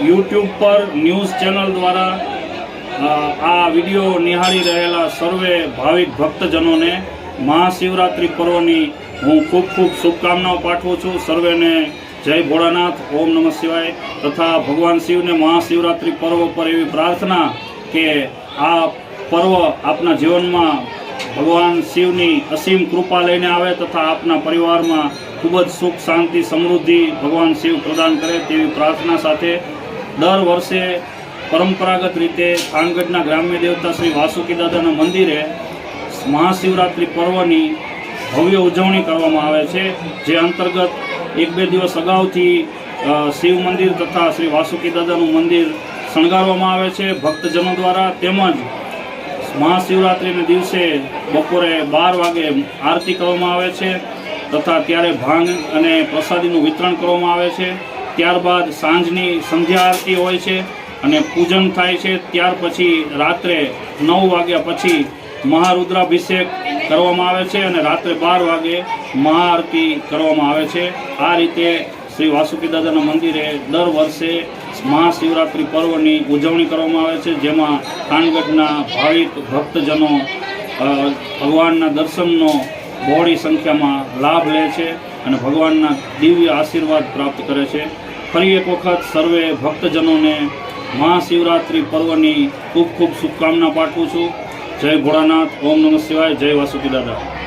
YouTube પર news channel દ્વારા આ વીડિયો નિહાળી રહેલા સર્વે ભાવિક ભક્તજનોને મહાશિવરાત્રિ પર્વની હું ખૂબ ખૂબ શુભકામનાઓ પાઠવું છું. સર્વેને જય ભોળાનાથ, ઓમ નમઃ શિવાય તથા ભગવાન શિવને મહાશિવરાત્રિ પર્વ પર એવી પ્રાર્થના કે આ પર્વ આપના જીવનમાં ભગવાન શિવની અસીમ કૃપા લઈને આવે તથા આપના પરિવારમાં ખૂબ જ સુખ, શાંતિ, સમૃદ્ધિ ભગવાન શિવ પ્રદાન કરે તેવી પ્રાર્થના સાથે દર વર્ષે પરંપરાગત રીતે થાનગઢના ગ્રામ્ય દેવતા શ્રી વાસુકી દાદાના મંદિરે મહાશિવરાત્રિ પર્વની ભવ્ય ઉજવણી કરવામાં આવે છે, જે અંતર્ગત એક બે દિવસ અગાઉથી શિવ મંદિર તથા શ્રી વાસુકી દાદાનું મંદિર શણગારવામાં આવે છે. ભક્તજનો દ્વારા તેમજ મહાશિવરાત્રિના દિવસે બપોરે બાર વાગે આરતી કરવામાં આવે છે તથા ત્યારે ભાંગ અને પ્રસાદીનું વિતરણ કરવામાં આવે છે. ત્યારબાદ સાંજની સંધ્યા આરતી હોય છે અને પૂજન થાય છે. ત્યાર પછી રાત્રે નવ વાગ્યા પછી મહારુદ્રાભિષેક કરવામાં આવે છે અને રાત્રે બાર વાગે મહાઆરતી કરવામાં આવે છે. આ રીતે શ્રી વાસુકી દાદાના મંદિરે દર વર્ષે મહાશિવરાત્રિ પર્વની ઉજવણી કરવામાં આવે છે. જેમાં ખાનગઢના ભાવિક ભક્તજનો ભગવાનના દર્શનનો બહોળી સંખ્યામાં લાભ લે છે અને ભગવાનના દિવ્ય આશીર્વાદ પ્રાપ્ત કરે છે. ફરી એક વખત સર્વે ભક્તજનોને મહાશિવરાત્રિ પર્વની ખૂબ ખૂબ શુભકામના પાઠવું છું. જય ભોળાનાથ, ઓમ નમઃ શિવાય, જય વાસુકી દાદા.